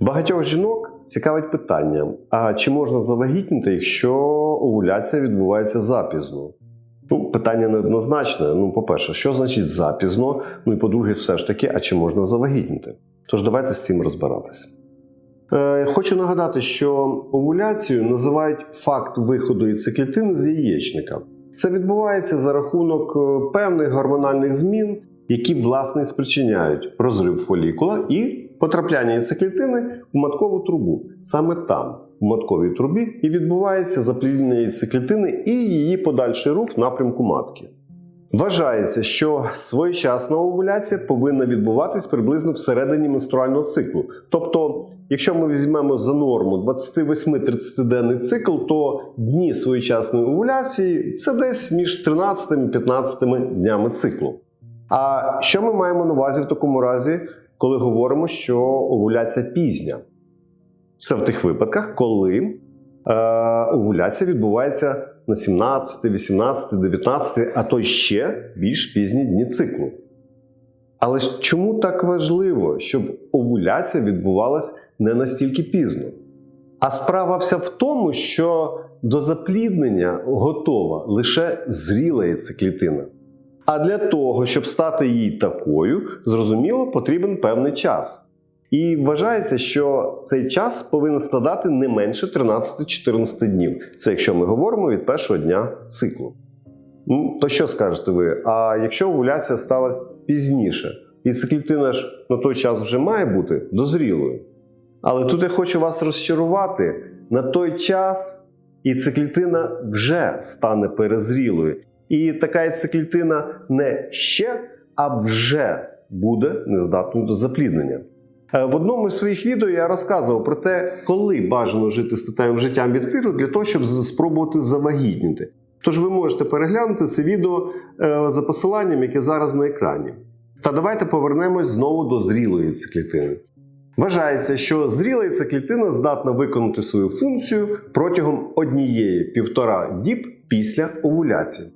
Багатьох жінок цікавить питання: а чи можна завагітніти, якщо овуляція відбувається запізно? Ну, питання неоднозначне. Ну, по-перше, що значить запізно? Ну і по-друге, все ж таки, а чи можна завагітніти? Тож давайте з цим розбиратися. Е, хочу нагадати, що овуляцію називають факт виходу яйцеклітини з яєчника. Це відбувається за рахунок е, певних гормональних змін, які власне спричиняють розрив фолікула і потрапляння яйцеклітини в маткову трубу. Саме там, в матковій трубі, і відбувається запліднення яйцеклітини і її подальший рух в напрямку матки. Вважається, що своєчасна овуляція повинна відбуватись приблизно всередині менструального циклу. Тобто, якщо ми візьмемо за норму 28-30-денний цикл, то дні своєчасної овуляції це десь між 13 і 15 днями циклу. А що ми маємо на увазі в такому разі, коли говоримо, що овуляція пізня? Це в тих випадках, коли е, овуляція відбувається на 17, 18, 19, а то ще більш пізні дні циклу. Але ж чому так важливо, щоб овуляція відбувалась не настільки пізно? А справа вся в тому, що до запліднення готова лише зріла яйцеклітина. А для того, щоб стати їй такою, зрозуміло, потрібен певний час. І вважається, що цей час повинен складати не менше 13-14 днів. Це якщо ми говоримо від першого дня циклу. Ну, то що скажете ви? А якщо овуляція сталася пізніше, і циклітина ж на той час вже має бути дозрілою. Але тут я хочу вас розчарувати: на той час і циклітина вже стане перезрілою. І така яйцеклітина не ще, а вже буде нездатною до запліднення. Е, В одному із своїх відео я розказував про те, коли бажано жити статевим життям відкрито для того, щоб спробувати завагітніти. Тож ви можете переглянути це відео е, за посиланням, яке зараз на екрані. Та давайте повернемось знову до зрілої яйцеклітини. Вважається, що зріла яйцеклітина здатна виконати свою функцію протягом однієї півтора діб після овуляції.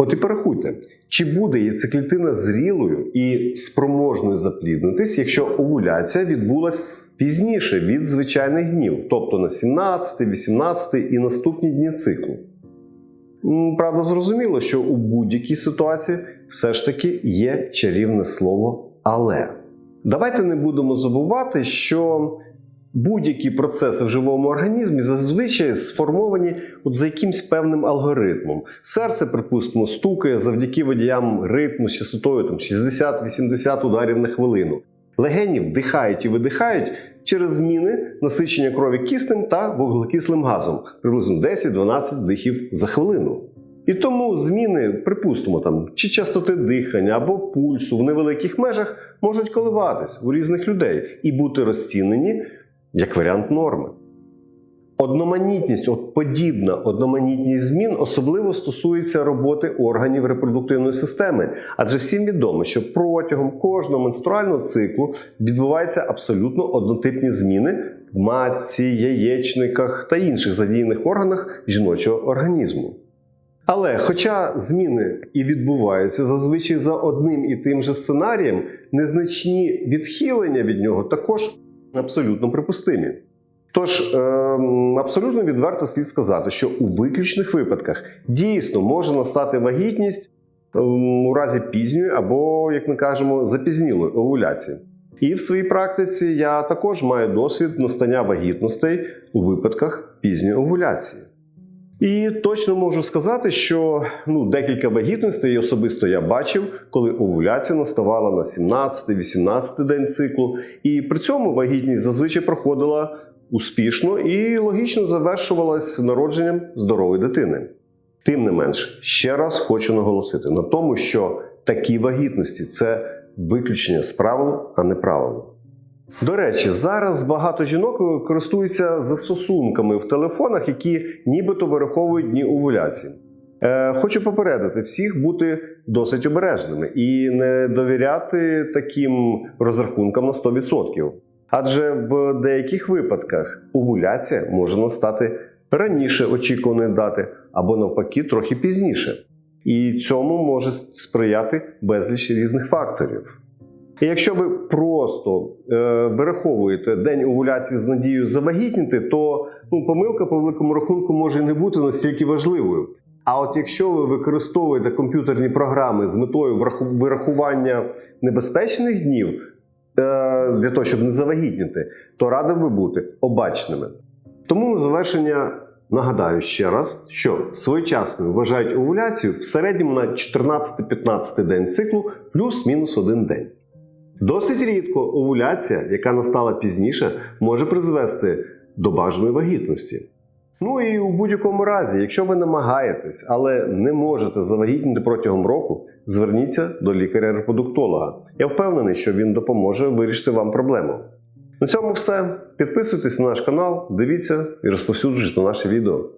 От і порахуйте, чи буде яйцеклітина зрілою і спроможною запліднитись, якщо овуляція відбулась пізніше від звичайних днів, тобто на 17, 18 і наступні дні циклу. Правда, зрозуміло, що у будь-якій ситуації все ж таки є чарівне слово але. Давайте не будемо забувати, що будь-які процеси в живому організмі зазвичай сформовані от за якимсь певним алгоритмом. Серце, припустимо, стукає завдяки водіям ритму з частотою 60-80 ударів на хвилину. Легені вдихають і видихають через зміни насичення крові киснем та вуглекислим газом, приблизно 10-12 вдихів за хвилину. І тому зміни, припустимо, там, чи частоти дихання або пульсу в невеликих межах можуть коливатись у різних людей і бути розцінені як варіант норми. Одноманітність, от подібна одноманітність змін особливо стосується роботи органів репродуктивної системи, адже всім відомо, що протягом кожного менструального циклу відбуваються абсолютно однотипні зміни в матці, яєчниках та інших задіяних органах жіночого організму. Але хоча зміни і відбуваються зазвичай за одним і тим же сценарієм, незначні відхилення від нього також абсолютно припустимі. Тож ем, абсолютно відверто слід сказати, що у виключних випадках дійсно може настати вагітність ем, у разі пізньої або, як ми кажемо, запізнілої овуляції. І в своїй практиці я також маю досвід настання вагітностей у випадках пізньої овуляції. І точно можу сказати, що ну, декілька вагітностей особисто я бачив, коли овуляція наставала на 17-18 день циклу, і при цьому вагітність зазвичай проходила успішно і логічно завершувалась народженням здорової дитини. Тим не менш, ще раз хочу наголосити на тому, що такі вагітності це виключення з правил, а не правило. До речі, зараз багато жінок користуються застосунками в телефонах, які нібито вираховують дні овуляції. Е, хочу попередити всіх бути досить обережними і не довіряти таким розрахункам на 100%. Адже в деяких випадках овуляція може настати раніше очікуваної дати або навпаки трохи пізніше. І цьому може сприяти безліч різних факторів. І якщо ви просто е, вираховуєте день овуляції з надією завагітніти, то ну, помилка по великому рахунку може не бути настільки важливою. А от якщо ви використовуєте комп'ютерні програми з метою вирахування небезпечних днів е, для того, щоб не завагітніти, то радив би бути обачними. Тому на завершення нагадаю ще раз, що своєчасною вважають овуляцію в середньому на 14-15 день циклу плюс-мінус один день. Досить рідко овуляція, яка настала пізніше, може призвести до бажаної вагітності. Ну і у будь-якому разі, якщо ви намагаєтесь, але не можете завагітніти протягом року, зверніться до лікаря-репродуктолога. Я впевнений, що він допоможе вирішити вам проблему. На цьому все. Підписуйтесь на наш канал, дивіться і розповсюджуйте наше відео.